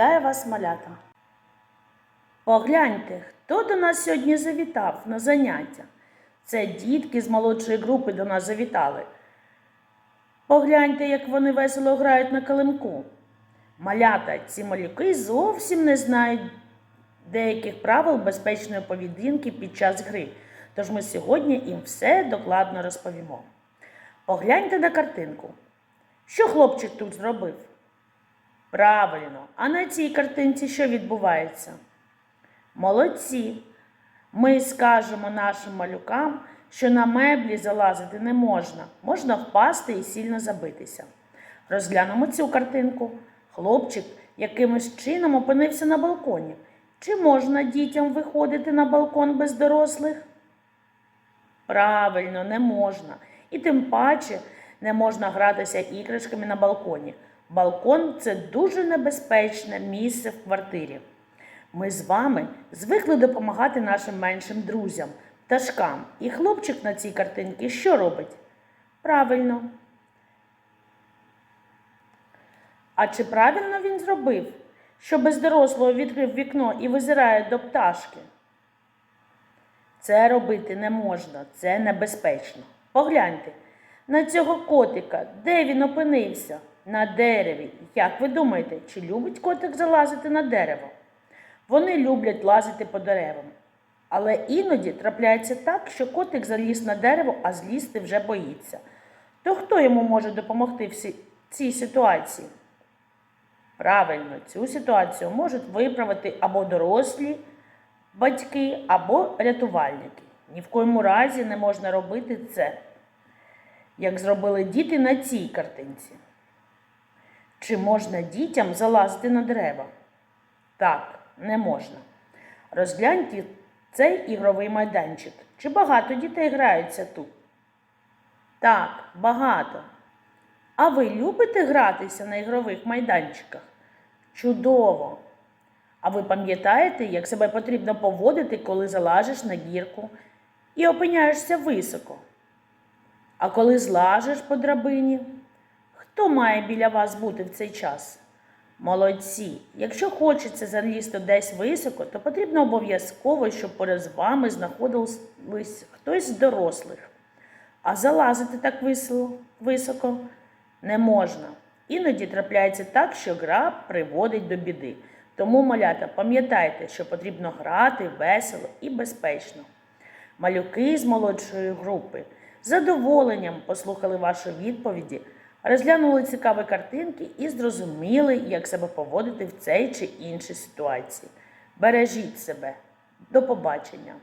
Вітаю вас, малята. Погляньте, хто до нас сьогодні завітав на заняття. Це дітки з молодшої групи до нас завітали. Погляньте, як вони весело грають на килимку. Малята, ці малюки зовсім не знають деяких правил безпечної поведінки під час гри. Тож ми сьогодні їм все докладно розповімо. Погляньте на картинку. Що хлопчик тут зробив? Правильно, а на цій картинці що відбувається? Молодці. Ми скажемо нашим малюкам, що на меблі залазити не можна, можна впасти і сильно забитися. Розглянемо цю картинку. Хлопчик якимось чином опинився на балконі. Чи можна дітям виходити на балкон без дорослих? Правильно, не можна. І тим паче не можна гратися іграшками на балконі. Балкон це дуже небезпечне місце в квартирі. Ми з вами звикли допомагати нашим меншим друзям, пташкам. І хлопчик на цій картинці що робить? Правильно. А чи правильно він зробив, що без дорослого відкрив вікно і визирає до пташки? Це робити не можна, це небезпечно. Погляньте на цього котика, де він опинився? На дереві. Як ви думаєте, чи любить котик залазити на дерево? Вони люблять лазити по деревам. Але іноді трапляється так, що котик заліз на дерево, а злізти вже боїться. То хто йому може допомогти в цій ситуації? Правильно, цю ситуацію можуть виправити або дорослі батьки, або рятувальники. Ні в коєму разі не можна робити це, як зробили діти на цій картинці. Чи можна дітям залазити на дерева? Так, не можна. Розгляньте цей ігровий майданчик. Чи багато дітей граються тут? Так, багато. А ви любите гратися на ігрових майданчиках? Чудово! А ви пам'ятаєте, як себе потрібно поводити, коли залажиш на гірку і опиняєшся високо? А коли злажеш по драбині, хто має біля вас бути в цей час? Молодці! Якщо хочеться залізти десь високо, то потрібно обов'язково, щоб поряд з вами знаходились хтось з дорослих. А залазити так високо не можна. Іноді трапляється так, що гра приводить до біди. Тому, малята, пам'ятайте, що потрібно грати весело і безпечно. Малюки з молодшої групи з задоволенням послухали ваші відповіді, розглянули цікаві картинки і зрозуміли, як себе поводити в цій чи іншій ситуації. Бережіть себе. До побачення!